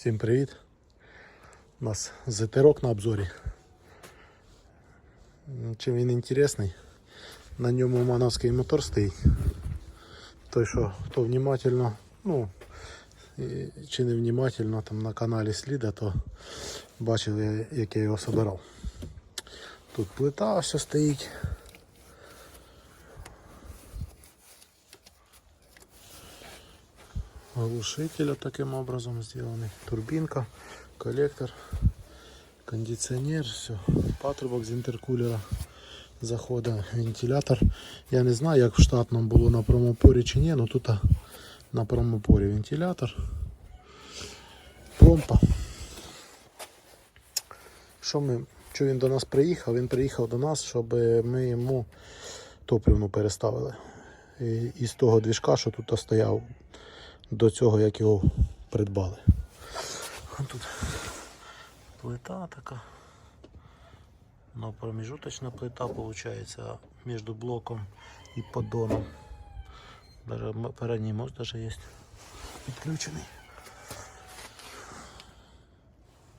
Всім привіт! У нас зетерок на обзорі. Чим він інтересний? На ньому мановський мотор стоїть. Той, що хто внимательно, ну чи не внимательно там на каналі сліда, то бачили, як я його собирав. Тут плита все стоїть. Глушитель таким образом сделанный. Турбинка, коллектор, кондиционер, все. Патрубок з інтеркулера заходить, вентилятор. Я не знаю, як в штатному було на промопорі чи ні, але тут на промопорі вентилятор. Помпа. Що ми, що він до нас приїхав? Він приїхав до нас, щоб ми йому топливну переставили. І, із того двіжка, що тут стояв до цього, як його придбали. А тут плита така. Ну, промежуточна плита виходить між блоком і поддоном. Передній мост даже є підключений.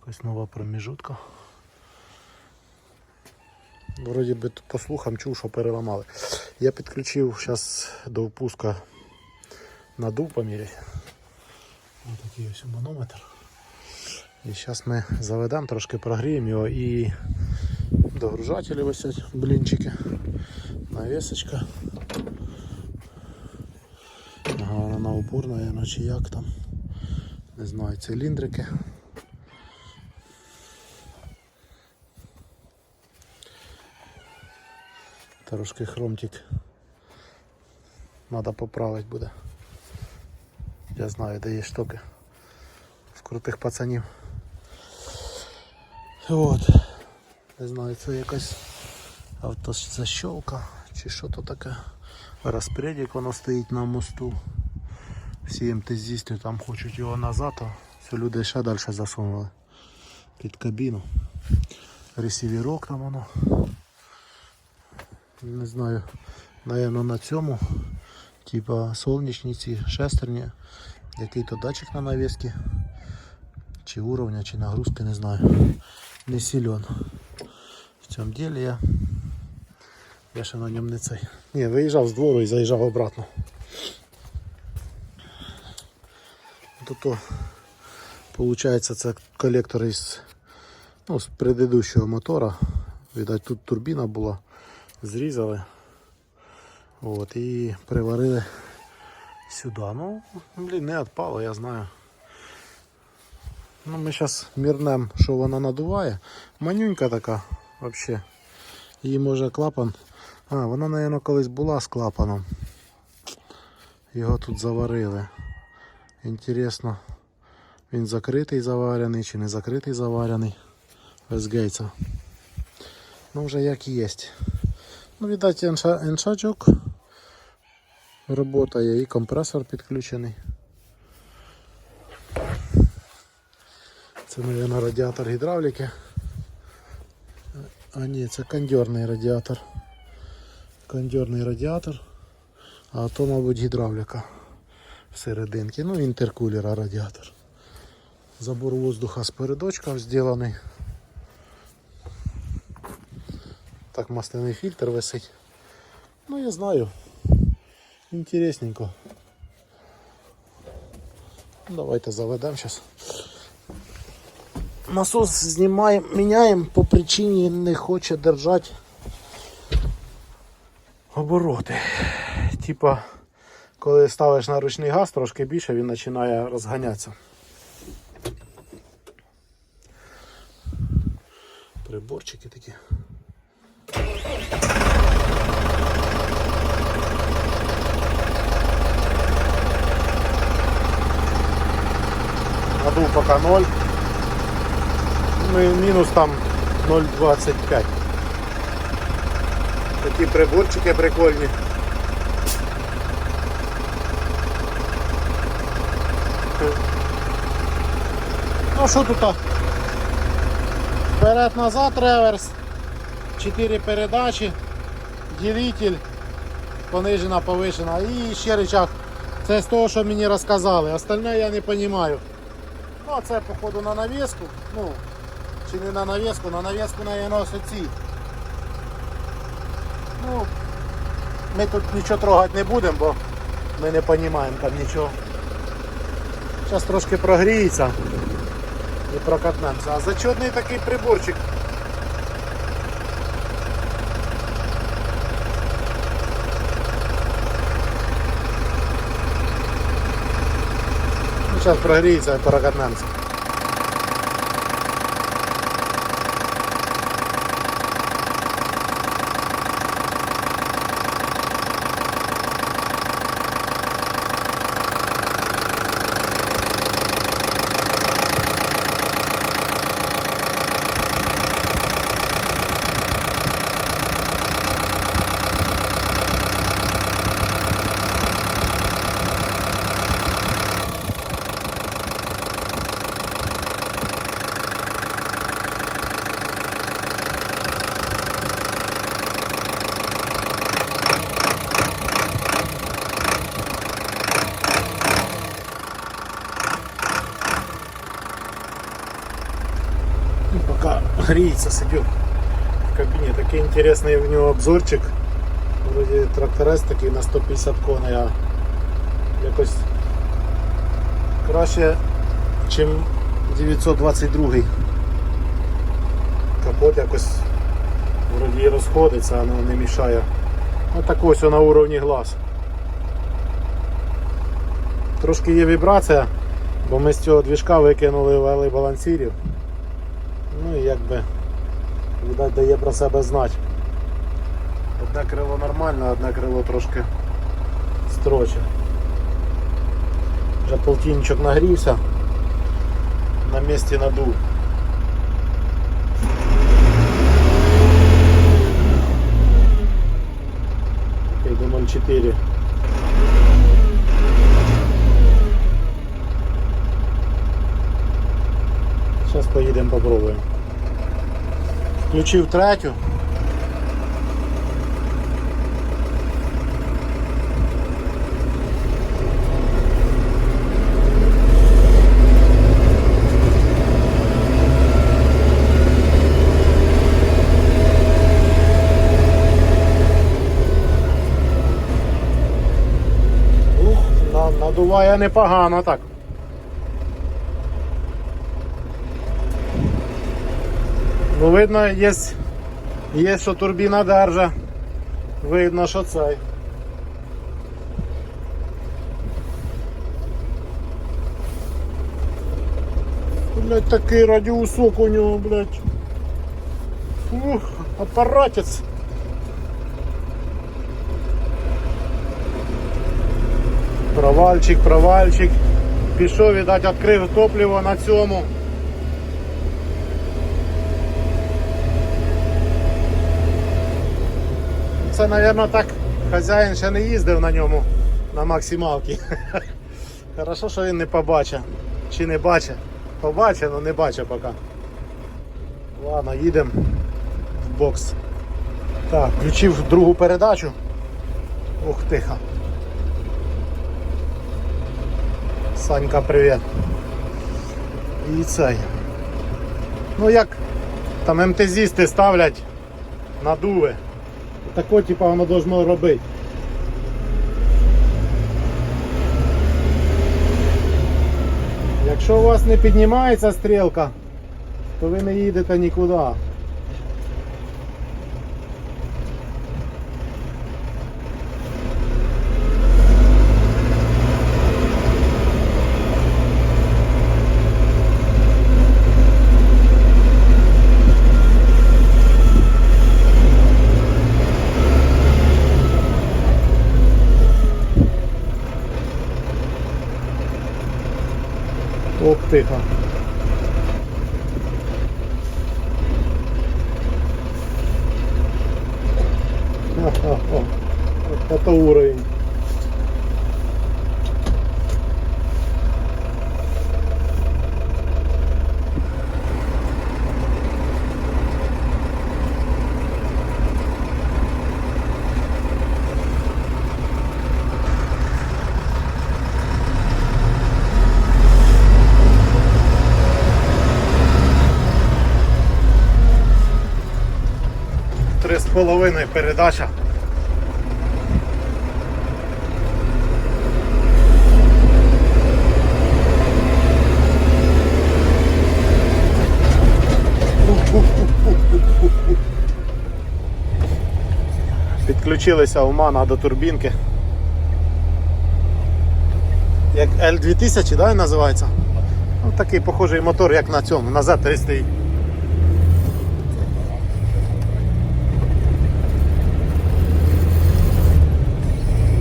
Якась нова промежутка. Вроді би по слухам чув, що переламали. Я підключив зараз до впуска надув поміряти. Ось такий ось манометр. І зараз ми заведемо, трошки прогріємо його і догружателі висять, блінчики, навісочка. Ага, вона на упор, наверное, чи як там. Не знаю, циліндрики. Трошки хромтик. Надо поправити буде. Я знаю, де є штуки в крутих пацанів. От. Не знаю, це якась автозащолка чи що то таке. Розпредік воно стоїть на мосту. Всі МТЗісти там хочуть його назад, а все люди ще далі засунули під кабіну. Ресіверок там воно. Не знаю, наверное, на цьому. Типа сонячні ці шестерні, який то датчик на навіски, чи уровня, чи нагрузки, не знаю. Не силен. В цьому ділі я. Я ще на ньому не цей. Ні, виїжджав з двору і заїжджав обратно. Тут, то, це колектор із, ну, з предыдущого мотора. Видать, тут турбіна була. Зрізали. От, і приварили сюди. Ну, блін, не відпало, я знаю. Ну, ми зараз мірнемо, що вона надуває. Манюнька така взагалі. Її може клапан. А, вона, мабуть, колись була з клапаном. Його тут заварили. Інтересно, він закритий заварений чи не закритий заварений. Без гейца. Ну, вже як є. Ну, видать, енша, еншачок работає і компресор підключений. Це, мабуть, радіатор гідравліки. А ні, це кондьорний радіатор. Кондьорний радіатор. А то, мабуть, гідравліка всерединки. Ну, інтеркулера радіатор. Забор воздуха з передочком зроблений. Так масляний фільтр висить. Ну я знаю. Інтересненько. Давайте заведемо зараз. Насос знімаємо, міняємо по причині не хоче держати обороти. Типа, коли ставиш на ручний газ трошки більше, він починає розганятися. Приборчики такі. Надув пока 0. Ну і мінус там 0,25. Такі приборчики прикольні. Ну що тут? Вперед-назад реверс, 4 передачі, ділитель, понижена, повишена і ще рычаг. Це з того, що мені розказали. Остальне я не розумію. А це, походу, на навіску. Ну, чи не на навіску, на навіску на носить ці. Ну, ми тут нічого трогати не будемо, бо ми не розуміємо там нічого. Зараз трошки прогріється і прокатнемося. А зачетний такий приборчик. Прогріється і прокатнемося. Ну, пока сидит в кабине. Такий интересный в нього обзорчик. Вроде тракторець такий на 150 коней, а якось краще, чим 922. Капот якось вроді і розходиться, але не мішає. Ну так ось на уровні глаз. Трошки є вібрація, бо ми з цього двіжка викинули вели балансірів. Якби видать дає про себе знати. Одне крило нормальне, одне крило трошки строче. Вже полтинничок нагрівся, на місці надув. Окей, до 0,4. Зараз поїдемо попробуємо. Включив третю. Надуває непогано так. Ну, видно, є, є що турбіна держа. Видно, що цей. Блять, такий радіусок у нього, блять. Ух, апаратець. Провальчик, провальчик. Пішов, віддать, відкрив топливо на цьому. Це, мабуть, так хазяїн ще не їздив на ньому на максималці. Хорошо, що він не побачив. Чи не бачить? Побачив, але не бачить поки. Ладно, їдемо в бокс. Так, включив другу передачу. Ух, тихо. Санька, привіт. І цей. Ну як там МТЗісти ставлять надуви. Тако, типа, воно должно робити. Якщо у вас не піднімається стрілка, то ви не їдете нікуди. Тихо. Передача. Підключилися Умана до турбінки. Як L2000, да, називається? Ну, такий похожий мотор, як на цьому, на Z300.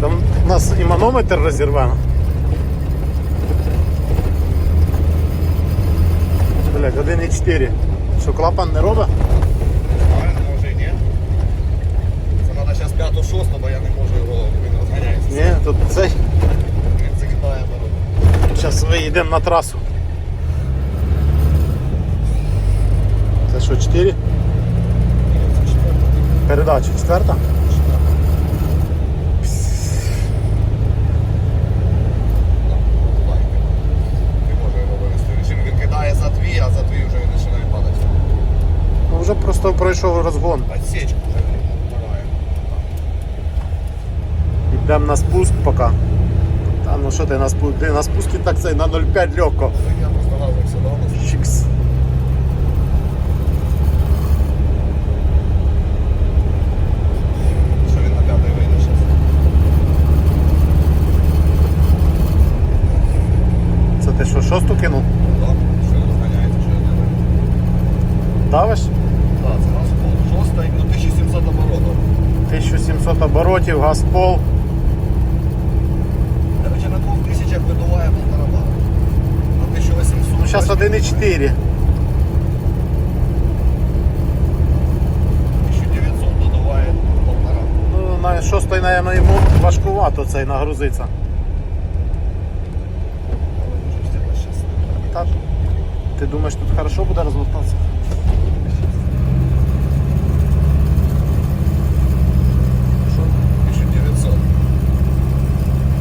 Там у нас і манометр розірвано. Блять, 1,4. Що клапан не робить? Правильно, може і ні. Це треба зараз п'яту шосту, бо я не можу його, він розганяється. Ні, тут цей. Він закидає дорогу. Зараз виїдемо на трасу. Це що, 4? Передача четверта? Не може його вивести. Режим він кидає за дві, а за дві вже він починає падати. Ну вже просто пройшов розгон. Отсечку. Йдемо на спуск поки. Та ну що ти на спуск? Ти на спуску так цей на 0,5 легко. Так я просто газився, да, у нас? Чикс. Що він на п'ятий вийде зараз. Це ти що, шосту кинув? Так, що він розганяється, що я не вийде. Давиш? Так, це газ пол шоста, і ну 1700 оборотів. 1700 оборотів, газ пол. Короче, на двох тисячах видуває полтора бара. На 1800. Ну зараз 1,4. 1900 додуває полтора. Ну, на шостий, мабуть, йому важкувато цей нагрузиться. Ти думаєш, тут хорошо буде розвертатися? Що? 1900.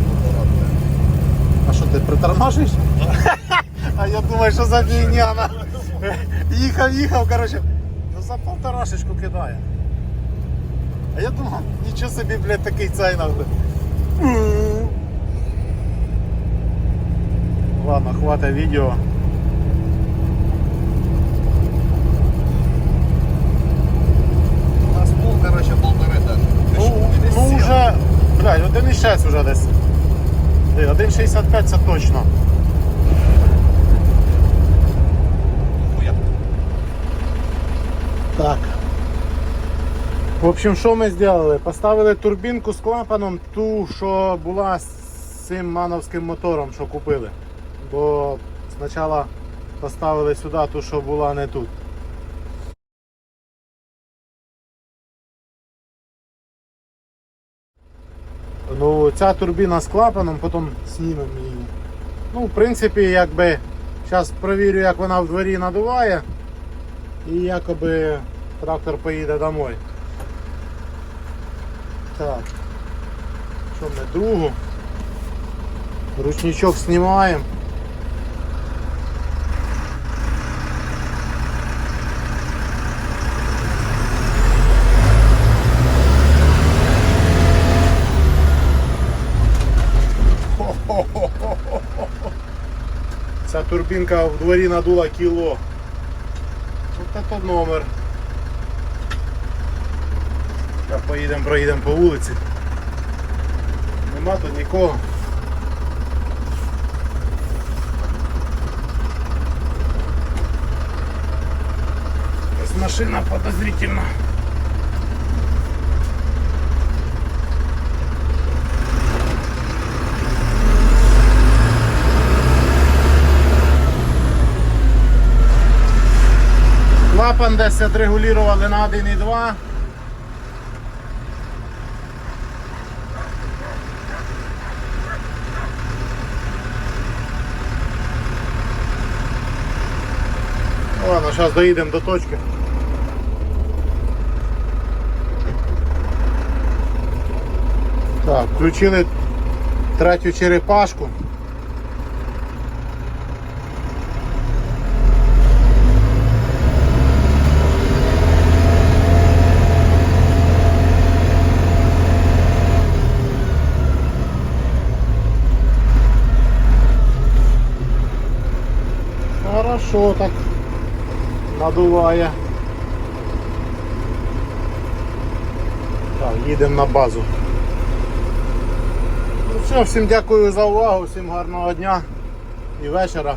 Полтора буде. А що ти притормажуєш? А я думаю, що за фігня. на- Їхав, їхав, коротше. Ну за полторашечку кидає. А я думав, нічого собі, блядь, такий цей нахуй. Ладно, хватить відео. У нас пол, короче, полтори даже. Ну, ну вже, блядь, 1,6 вже десь. Ди, 1,65 це точно. Так. В общем, що ми зробили? Поставили турбінку з клапаном, ту, що була з цим мановським мотором, що купили. Бо спочатку поставили сюди ту, що була не тут. Ну, ця турбіна з клапаном, потім знімемо її. Ну, в принципі, якби зараз провірю, як вона в дворі надуває. І якоби трактор поїде домой. Так. Що ми другу? Ручничок знімаємо. Ця турбінка в дворі надула кіло. Ось це номер. Так, поїдемо, проїдемо по вулиці. Нема тут нікого. Ось машина подозрительна. Клапан десь отрегулювали на 1,2. Ладно, зараз доїдемо до точки. Так, включили третю черепашку. Хорошо так надуває. Так, їдемо на базу. Ну все, всім дякую за увагу, всім гарного дня і вечора.